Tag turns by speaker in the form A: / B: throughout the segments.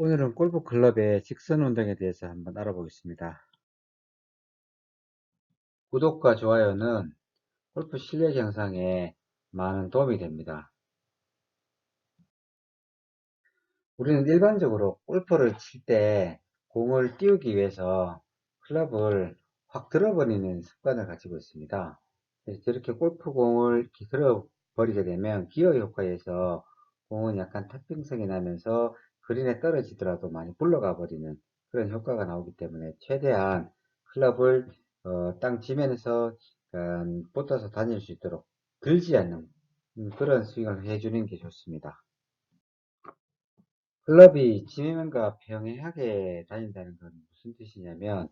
A: 오늘은 골프 클럽의 직선 운동에 대해서 한번 알아보겠습니다. 구독과 좋아요는 골프 실력 향상에 많은 도움이 됩니다. 우리는 일반적으로 골프를 칠 때 공을 띄우기 위해서 클럽을 확 들어버리는 습관을 가지고 있습니다. 저렇게 골프공을 이렇게 들어버리게 되면 기어 효과에서 공은 약간 탑핑성이 나면서 그린에 떨어지더라도 많이 굴러가 버리는 그런 효과가 나오기 때문에 최대한 클럽을 어, 땅 지면에서 음, 붙어서 다닐 수 있도록 들지 않는 음, 그런 스윙을 해주는 게 좋습니다. 클럽이 지면과 평행하게 다닌다는 건 무슨 뜻이냐면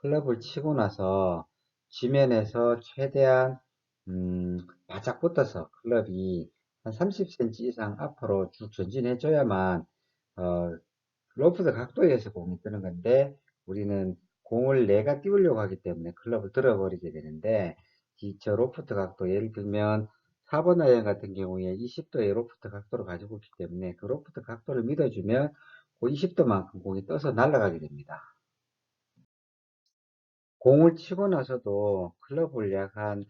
A: 클럽을 치고 나서 지면에서 최대한 음, 바짝 붙어서 클럽이 한 30cm 이상 앞으로 쭉 전진해 줘야만 어, 로프드 각도에서 공이 뜨는 건데 우리는 공을 내가 띄우려고 하기 때문에 클럽을 들어버리게 되는데 이저 로프트 각도 예를 들면 4번 아이언 같은 경우에 20도의 로프트 각도를 가지고 있기 때문에 그 로프트 각도를 믿어주면 그 20도만큼 공이 떠서 날아가게 됩니다. 공을 치고 나서도 클럽을 약간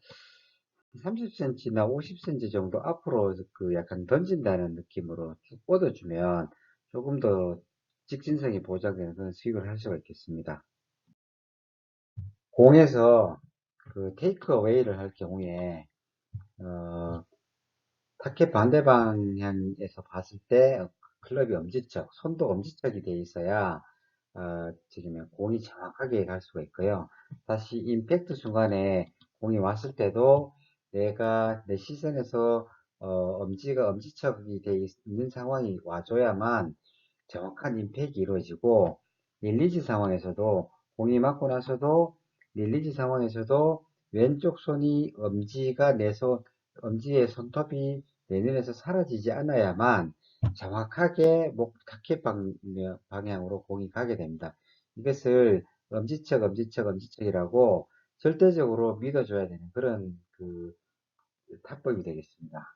A: 30cm나 50cm 정도 앞으로 그 약간 던진다는 느낌으로 쭉 뻗어주면 조금 더 직진성이 보장되는 그런 스윙을 할 수가 있겠습니다. 공에서 그 테이크 어웨이를 할 경우에 어, 타켓 반대 방향에서 봤을 때 클럽이 엄지척, 손도 엄지척이 되어 있어야 어, 지금 공이 정확하게 갈 수가 있고요. 다시 임팩트 순간에 공이 왔을 때도 내가 내 시선에서 어, 엄지가 엄지척이 되어 있는 상황이 와줘야만 정확한 임팩이 이루어지고 릴리즈 상황에서도 공이 맞고 나서도 릴리즈 상황에서도 왼쪽 손이 엄지가 내 손, 엄지의 손톱이 내 눈에서 사라지지 않아야만 정확하게 목 타켓 방향으로 공이 가게 됩니다. 이것을 엄지척, 엄지척, 엄지척이라고 절대적으로 믿어줘야 되는 그런 그 타법이 되겠습니다.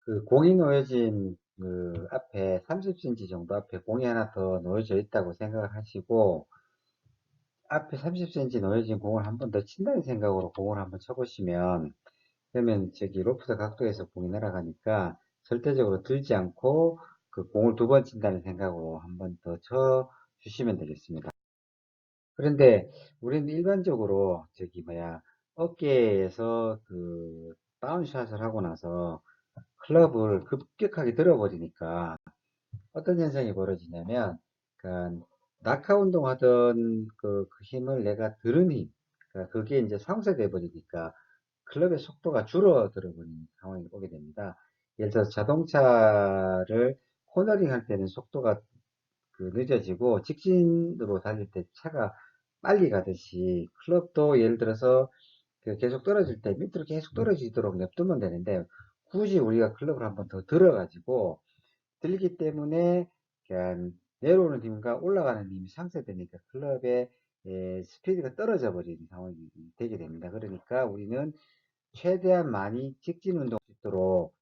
A: 그 공이 놓여진 그 앞에 30cm 정도 앞에 공이 하나 더 놓여져 있다고 생각을 하시고 앞에 30cm 놓여진 공을 한 번 더 친다는 생각으로 공을 한번 쳐보시면 그러면 저기 로프트 각도에서 공이 날아가니까 절대적으로 들지 않고 그 공을 두 번 친다는 생각으로 한 번 더 쳐 주시면 되겠습니다. 그런데 우리는 일반적으로 저기 뭐야 어깨에서 그 다운샷을 하고 나서 클럽을 급격하게 들어버리니까 어떤 현상이 벌어지냐면 그 낙하 운동하던 그, 그 힘을 내가 들은 힘 그러니까 그게 이제 상쇄돼 버리니까 클럽의 속도가 줄어들어 버리는 상황이 오게 됩니다. 예를 들어서 자동차를 코너링 할 때는 속도가 그 늦어지고 직진으로 달릴 때 차가 빨리 가듯이 클럽도 예를 들어서 그 계속 떨어질 때 밑으로 계속 떨어지도록 냅두면 되는데 굳이 우리가 클럽을 한 번 더 들어가지고 들기 때문에 내려오는 힘과 올라가는 힘이 상쇄되니까 클럽의 예, 스피드가 떨어져 버리는 상황이 되게 됩니다. 그러니까 우리는 최대한 많이 직진 운동 수 있도록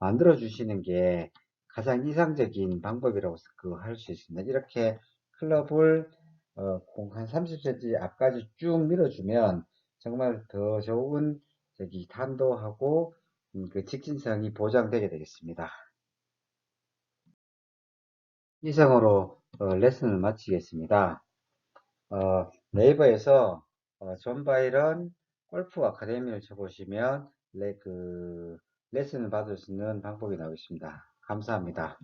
A: 만들어 주시는 게 가장 이상적인 방법이라고 그할수 있습니다. 이렇게 클럽을 어, 한 30cm 앞까지 쭉 밀어주면 정말 더 좋은 저기 탄도하고 음, 그 직진성이 보장되게 되겠습니다. 이상으로 어, 레슨을 마치겠습니다. 어, 네이버에서 어, 존 바이런 골프 아카데미를 쳐보시면 레, 그, 레슨을 받을 수 있는 방법이 나오겠습니다. 감사합니다.